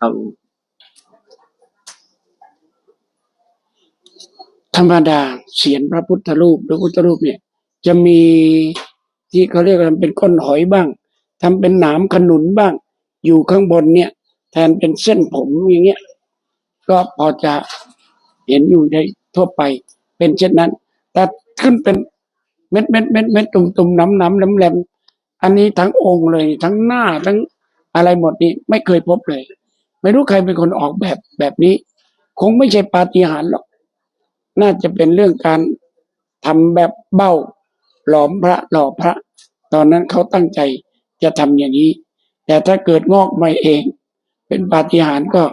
ครับธรรมดาเสียนพระพุทธรูปหรือพุทธรูปเนี่ย จะมีที่เขาเรียกกันเป็นก้นหอยบ้างทำเป็นหนามขนุนบ้าง อยู่ข้างบนเนี่ย แทนเป็นเส้นผมอย่างเงี้ย ก็พอจะเห็นอยู่ในทั่วไป เป็นเช่นนั้น แต่ขึ้นเป็นเม็ดเม็ดเม็ดเม็ดตุ่มตุ่มน้ำน้ำแหลมแหลมอันนี้ทั้งองค์เลย ทั้งหน้าทั้งอะไรหมดนี่ไม่เคยพบเลย ไม่รู้ใครเป็นคนออกแบบแบบนี้ คงไม่ใช่ปาฏิหาริย์หรอก น่าจะเป็นเรื่องการทำแบบเบ้า หลอมพระหล่อพระ ตอนนั้นเขาตั้งใจจะทำอย่างนี้ แต่ถ้าเกิดงอกมาเอง เป็นปาฏิหาริย์ก็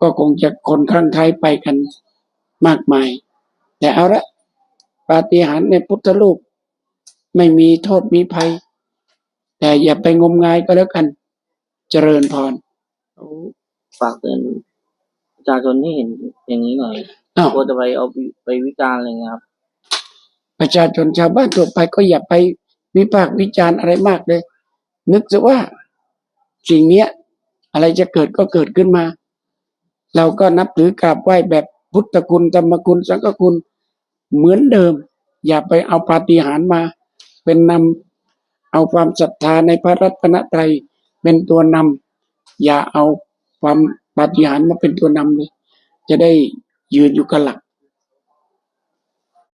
ก็คงจะคนคลั่งไคล้ไปกันมากมาย แต่เอาละปาฏิหาริย์ในพุทธรูป ไม่มีโทษมีภัย แต่อย่าไปงมงายก็แล้วกัน เจริญพร ฝากเตือนประชาชนที่เห็นอย่างนี้หน่อยอ้าวกลัวจะไปเอาไปไปวิจารณ์อะไรเงี้ยครับ ประชาชนชาวบ้านทั่วไปก็อย่าไปวิพากษ์วิจารณ์อะไรมากเลย นึกซะว่าสิ่งเนี้ย อะไรจะเกิดก็เกิดขึ้นมา เราก็นับถือกราบไหว้แบบพุทธคุณธรรมคุณสังฆคุณเหมือนเดิม อย่าไปเอาปาฏิหาริย์มา เป็นนำเอาความศรัทธาในพระรัตนตรัยเป็นตัวนำอย่าเอา ความปาฏิหาริย์มาเป็นตัวนำเลย จะได้ยืนอยู่กับหลัก